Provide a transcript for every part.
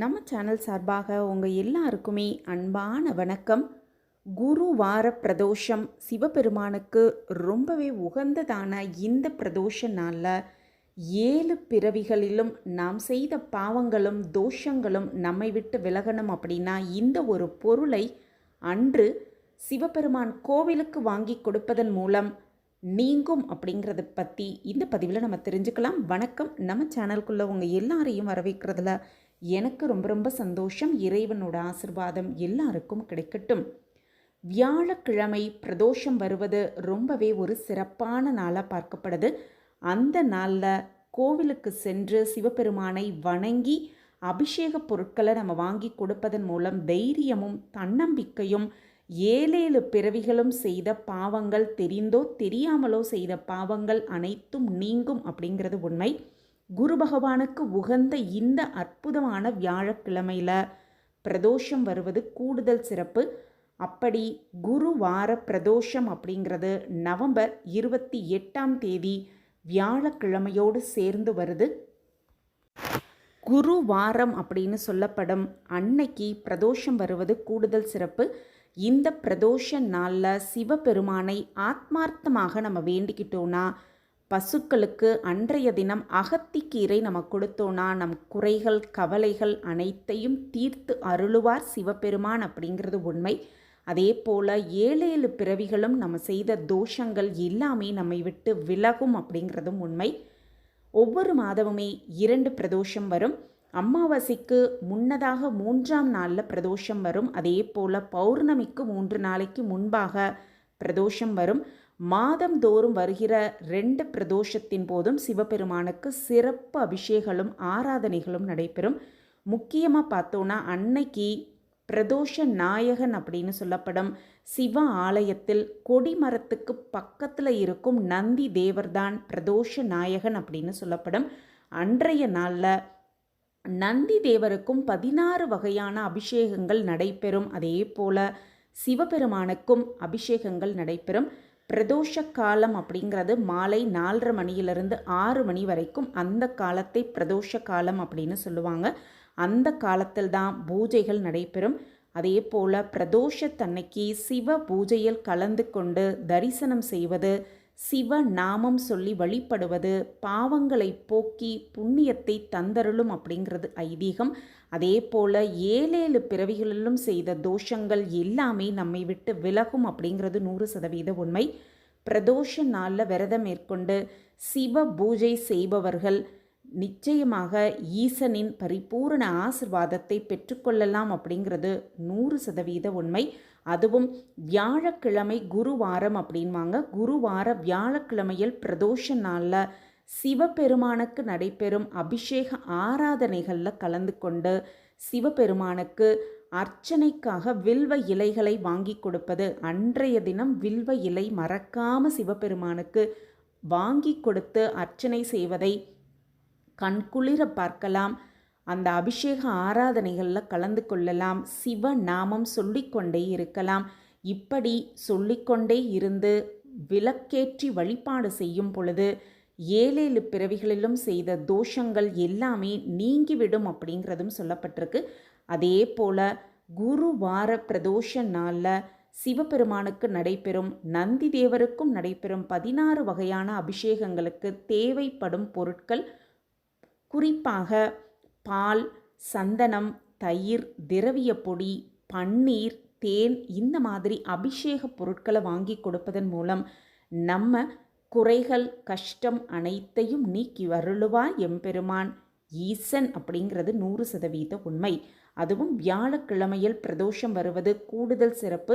நம்ம சேனல் சார்பாக உங்கள் எல்லாருக்குமே அன்பான வணக்கம். குரு வார பிரதோஷம் சிவபெருமானுக்கு ரொம்பவே உகந்ததான இந்த பிரதோஷ நாளில் ஏழு பிறவிகளிலும் நாம் செய்த பாவங்களும் தோஷங்களும் நம்மை விட்டு விலகணும் அப்படின்னா இந்த ஒரு பொருளை அன்று சிவபெருமான் கோவிலுக்கு வாங்கி கொடுப்பதன் மூலம் நீங்கும் அப்படிங்கிறத பற்றி இந்த பதிவில் நம்ம தெரிஞ்சுக்கலாம். வணக்கம். நம்ம சேனலுக்குள்ளே உங்கள் எல்லாரையும் வரவேற்கிறதுல எனக்கு ரொம்ப ரொம்ப சந்தோஷம். இறைவனோட ஆசிர்வாதம் எல்லாருக்கும் கிடைக்கட்டும். வியாழக்கிழமை பிரதோஷம் வருவது ரொம்பவே ஒரு சிறப்பான நாளாக பார்க்கப்படுது. அந்த நாளில் கோவிலுக்கு சென்று சிவபெருமானை வணங்கி அபிஷேக பொருட்களை நம்ம வாங்கி கொடுப்பதன் மூலம் தைரியமும் தன்னம்பிக்கையும் ஏழேழு பிறவிகளும் செய்த பாவங்கள் தெரிந்தோ தெரியாமலோ செய்த பாவங்கள் அனைத்தும் நீங்கும் அப்படிங்கிறது உண்மை. குரு பகவானுக்கு உகந்த இந்த அற்புதமான வியாழக்கிழமையில் பிரதோஷம் வருவது கூடுதல் சிறப்பு. அப்படி குரு வார பிரதோஷம் அப்படிங்கிறது நவம்பர் இருபத்தி எட்டாம் தேதி வியாழக்கிழமையோடு சேர்ந்து வருது. குரு வாரம் அப்படின்னு சொல்லப்படும் அன்னைக்கு பிரதோஷம் வருவது கூடுதல் சிறப்பு. இந்த பிரதோஷ நாளில் சிவபெருமானை ஆத்மார்த்தமாக நம்ம வேண்டிக்கிட்டோன்னா பசுக்களுக்கு அன்றைய தினம் அகத்திக்கீரை நம்ம கொடுத்தோன்னா நம் குறைகள் கவலைகள் அனைத்தையும் தீர்த்து அருளுவார் சிவபெருமான் அப்படிங்கிறது உண்மை. அதே போல் ஏழேழு பிறவிகளும் நம்ம செய்த தோஷங்கள் எல்லாமே நம்மை விட்டு விலகும் அப்படிங்கிறதும் உண்மை. ஒவ்வொரு மாதமுமே இரண்டு பிரதோஷம் வரும். அமாவாசைக்கு முன்னதாக மூன்றாம் நாளில் பிரதோஷம் வரும். அதே போல் பௌர்ணமிக்கு மூன்று நாளைக்கு முன்பாக பிரதோஷம் வரும். மாதந்தோறும் வருகிற ரெண்டு பிரதோஷத்தின் போதும் சிவபெருமானுக்கு சிறப்பு அபிஷேகங்களும் ஆராதனைகளும் நடைபெறும். முக்கியமாக பார்த்தோன்னா அன்னைக்கு பிரதோஷ நாயகன் அப்படின்னு சொல்லப்படும் சிவ ஆலயத்தில் கொடிமரத்துக்கு பக்கத்தில் இருக்கும் நந்தி தேவர்தான் பிரதோஷ நாயகன் அப்படின்னு சொல்லப்படும். அன்றைய நாளில் நந்தி தேவருக்கும் பதினாறு வகையான அபிஷேகங்கள் நடைபெறும். அதே போல சிவபெருமானுக்கும் அபிஷேகங்கள் நடைபெறும். பிரதோஷ காலம் அப்படிங்கிறது மாலை நாலரை மணியிலிருந்து ஆறு மணி வரைக்கும் அந்த காலத்தை பிரதோஷ காலம் அப்படின்னு சொல்லுவாங்க. அந்த காலத்தில் தான் பூஜைகள் நடைபெறும். அதே போல் பிரதோஷத்தன்னைக்கு சிவ பூஜையில் கலந்து கொண்டு தரிசனம் செய்வது சிவ நாமம் சொல்லி வழிபடுவது பாவங்களை போக்கி புண்ணியத்தை தந்தருளும் அப்படிங்கிறது ஐதீகம். அதே போல் ஏழேழு பிறவிகளிலும் செய்த தோஷங்கள் எல்லாமே நம்மை விட்டு விலகும் அப்படிங்கிறது நூறு சதவீத உண்மை. பிரதோஷ நாளில் விரதம் மேற்கொண்டு சிவ பூஜை செய்பவர்கள் நிச்சயமாக ஈசனின் பரிபூரண ஆசிர்வாதத்தை பெற்றுக்கொள்ளலாம் அப்படிங்கிறது நூறு சதவீத உண்மை. அதுவும் வியாழக்கிழமை குருவாரம் அப்படின்வாங்க. குருவார வியாழக்கிழமையில் பிரதோஷ நாளில் சிவபெருமானுக்கு நடைபெறும் அபிஷேக ஆராதனைகளில் கலந்து கொண்டு சிவபெருமானுக்கு அர்ச்சனைக்காக வில்வ இலைகளை வாங்கி கொடுப்பது. அன்றைய தினம் வில்வ இலை மறக்காம சிவபெருமானுக்கு வாங்கி கொடுத்து அர்ச்சனை செய்வதை கண்குளிர பார்க்கலாம். அந்த அபிஷேக ஆராதனைகளில் கலந்து கொள்ளலாம். சிவ நாமம் சொல்லிக்கொண்டே இருக்கலாம். இப்படி சொல்லிக்கொண்டே இருந்து விளக்கேற்றி வழிபாடு செய்யும் பொழுது ஏழேழு பிறவிகளிலும் செய்த தோஷங்கள் எல்லாமே நீங்கிவிடும் அப்படிங்கிறதும் சொல்லப்பட்டிருக்கு. அதே போல் குரு வார பிரதோஷ நாளில் சிவபெருமானுக்கு நடைபெறும் நந்தி தேவருக்கும் நடைபெறும் பதினாறு வகையான அபிஷேகங்களுக்கு தேவைப்படும் பொருட்கள் குறிப்பாக பால் சந்தனம் தயிர் திரவிய பொடி பன்னீர் தேன் இந்த மாதிரி அபிஷேக பொருட்களை வாங்கி கொடுப்பதன் மூலம் நம்ம குறைகள் கஷ்டம் அனைத்தையும் நீக்கி வருளுவார் எம்பெருமான். ஈசன் அப்படிங்கிறது நூறு சதவீத உண்மை. அதுவும் வியாழக்கிழமையில் பிரதோஷம் வருவது கூடுதல் சிறப்பு.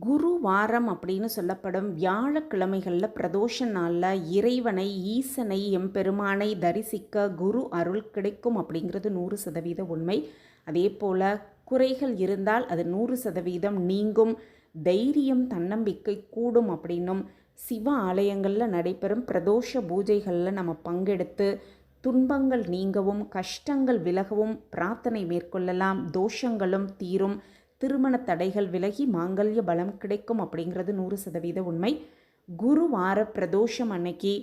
குரு வாரம் அப்படின்னு சொல்லப்படும் வியாழக்கிழமைகளில் பிரதோஷ நாளில் இறைவனை ஈசனை எம்பெருமானை தரிசிக்க குரு அருள் கிடைக்கும் அப்படிங்கிறது நூறு சதவீத உண்மை. அதே போல் குறைகள் இருந்தால் அது நூறு சதவீதம் நீங்கும். தைரியம் தன்னம்பிக்கை கூடும் அப்படின்னும். சிவ ஆலயங்களில் நடைபெறும் பிரதோஷ பூஜைகளில் நம்ம பங்கெடுத்து துன்பங்கள் நீங்கவும் கஷ்டங்கள் விலகவும் பிரார்த்தனை மேற்கொள்ளலாம் தோஷங்களும் தீரும் திருமண தடைகள் விலகி மாங்கல்ய பலம் கிடைக்கும் அப்படிங்கிறது நூறு சதவீத உண்மை. குரு வார பிரதோஷம் அன்னைக்கு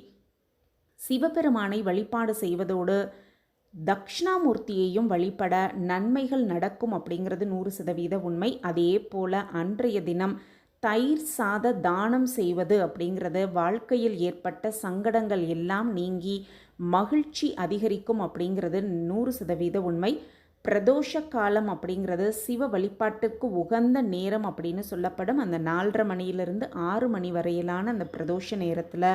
சிவபெருமானை வழிபாடு செய்வதோடு தக்ஷணாமூர்த்தியையும் வழிபட நன்மைகள் நடக்கும் அப்படிங்கிறது நூறு சதவீத உண்மை. அதே போல் அன்றைய தினம் தயிர் சாத தானம் செய்வது அப்படிங்கிறது வாழ்க்கையில் ஏற்பட்ட சங்கடங்கள் எல்லாம் நீங்கி மகிழ்ச்சி அதிகரிக்கும் அப்படிங்கிறது நூறு சதவீத உண்மை. பிரதோஷ காலம் அப்படிங்கிறது சிவ வழிபாட்டுக்கு உகந்த நேரம் அப்படின்னு சொல்லப்படும். அந்த நாலரை மணியிலிருந்து ஆறு மணி வரையிலான அந்த பிரதோஷ நேரத்தில்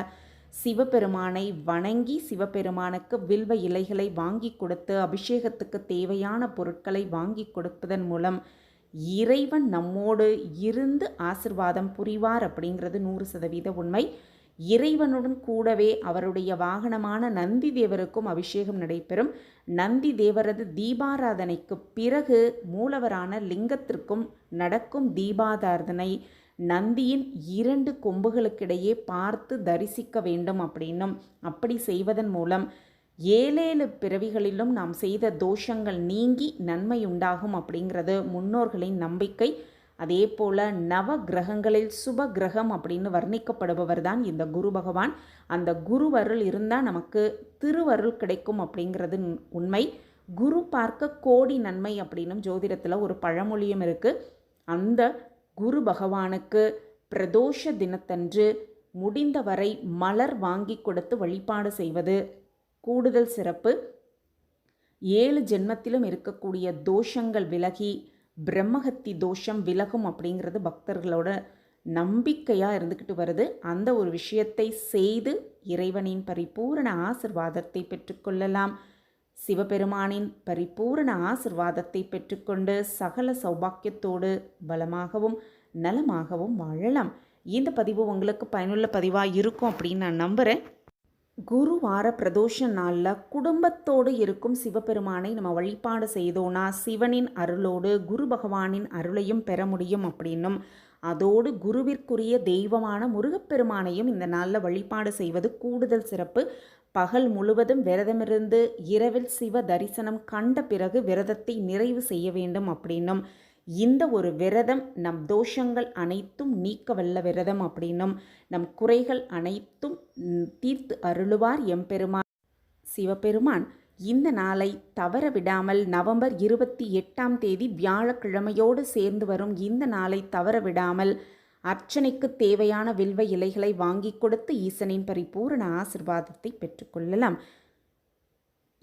சிவபெருமானை வணங்கி சிவபெருமானுக்கு வில்வ இலைகளை வாங்கி கொடுத்து அபிஷேகத்துக்கு தேவையான பொருட்களை வாங்கி கொடுப்பதன் மூலம் இறைவன் நம்மோடு இருந்து ஆசிர்வாதம் புரிவார் அப்படிங்கிறது நூறு சதவீத உண்மை. இறைவனுடன் கூடவே அவருடைய வாகனமான நந்தி தேவருக்கும் அபிஷேகம் நடைபெறும். நந்தி தேவரது தீபாராதனைக்கு பிறகு மூலவரான லிங்கத்திற்கும் நடக்கும் தீபாராதனை நந்தியின் இரண்டு கொம்புகளுக்கிடையே பார்த்து தரிசிக்க வேண்டும் அப்படின்னும். அப்படி செய்வதன் மூலம் ஏழேழு பிறவிகளிலும் நாம் செய்த தோஷங்கள் நீங்கி நன்மை உண்டாகும் அப்படிங்கிறது முன்னோர்களின் நம்பிக்கை. அதே போல் நவ கிரகங்களில் சுப கிரகம் அப்படின்னு வர்ணிக்கப்படுபவர் தான் இந்த குரு பகவான். அந்த குருவருள் இருந்தால் நமக்கு திருவருள் கிடைக்கும் அப்படிங்கிறது உண்மை. குரு பார்க்க கோடி நன்மை அப்படின்னும் ஜோதிடத்தில் ஒரு பழமொழியும் இருக்குது அந்த குரு பகவானுக்கு பிரதோஷ தினத்தன்று முடிந்தவரை மலர் வாங்கி கொடுத்து வழிபாடு செய்வது கூடுதல் சிறப்பு. ஏழு ஜென்மத்திலும் இருக்கக்கூடிய தோஷங்கள் விலகி பிரம்மஹத்தி தோஷம் விலகும் அப்படிங்கிறது பக்தர்களோட நம்பிக்கையாக இருந்துக்கிட்டு வருது. அந்த ஒரு விஷயத்தை செய்து இறைவனின் பரிபூரண ஆசிர்வாதத்தை பெற்றுக்கொள்ளலாம் சிவபெருமானின் பரிபூரண ஆசிர்வாதத்தை பெற்றுக்கொண்டு சகல சௌபாக்கியத்தோடு பலமாகவும் நலமாகவும் வாழலாம். இந்த பதிவு உங்களுக்கு பயனுள்ள பதிவாக இருக்கும் அப்படின்னு நான் நம்புகிறேன் குருவார பிரதோஷ நாளில் குடும்பத்தோடு இருக்கும் சிவபெருமானை நம்ம வழிபாடு செய்தோன்னா சிவனின் அருளோடு குரு பகவானின் அருளையும் பெற முடியும் அப்படின்னும். அதோடு குருவிற்குரிய தெய்வமான முருகப்பெருமானையும் இந்த நாளில் வழிபாடு செய்வது கூடுதல் சிறப்பு. பகல் முழுவதும் விரதமிருந்து இரவில் சிவ தரிசனம் கண்ட பிறகு விரதத்தை நிறைவு செய்ய வேண்டும் அப்படின்னும். இந்த ஒரு விரதம் நம் தோஷங்கள் அனைத்தும் நீக்க வல்ல விரதம் அப்படின்னும் நம் குறைகள் அனைத்தும் தீர்த்து அருளுவார் எம்பெருமான். சிவபெருமான் இந்த நாளை தவற விடாமல் நவம்பர் இருபத்தி எட்டாம் தேதி வியாழக்கிழமையோடு சேர்ந்து வரும் இந்த நாளை தவற விடாமல் அர்ச்சனைக்கு தேவையான வில்வ இலைகளை வாங்கி கொடுத்து ஈசனின் பரிபூரண ஆசிர்வாதத்தை பெற்றுக்கொள்ளலாம்